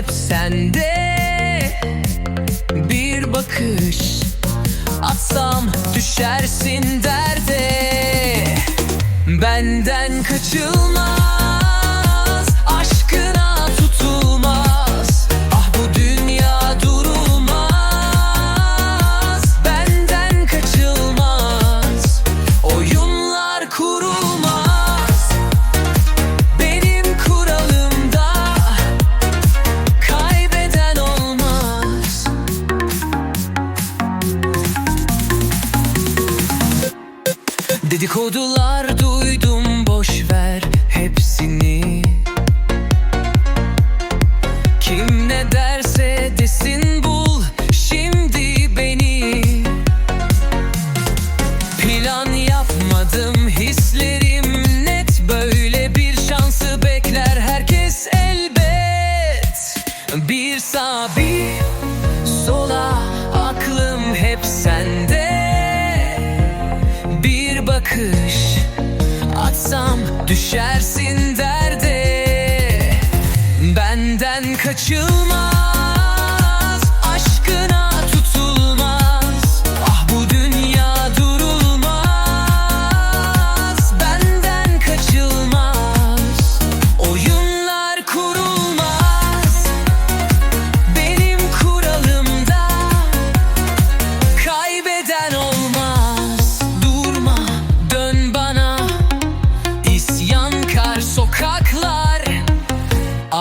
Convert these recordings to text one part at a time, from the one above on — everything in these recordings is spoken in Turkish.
hep sende. Bir bakış atsam düşersin derde. Benden kaçılmaz Dedikodular duydum boş ver hepsini. Kim ne derse desin bul şimdi beni. Plan yapmadım hislerim net. Böyle bir şansı bekler herkes elbet. Bir sağ bakış atsam düşersin derde. Benden kaçılmaz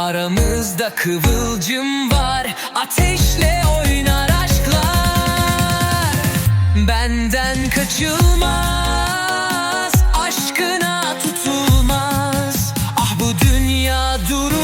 Aramızda kıvılcım var Ateşle oynar aşklar. Benden kaçılmaz Aşkına tutulmaz. Ah bu dünya durulmaz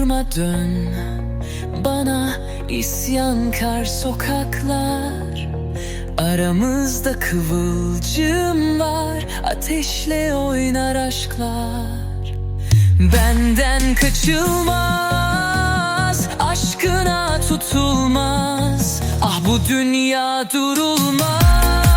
Durma dön. Bana isyankar sokaklar. Aramızda kıvılcım var. Ateşle oynar aşklar. Benden kaçılmaz. Aşkına tutulmaz. Ah bu dünya durulmaz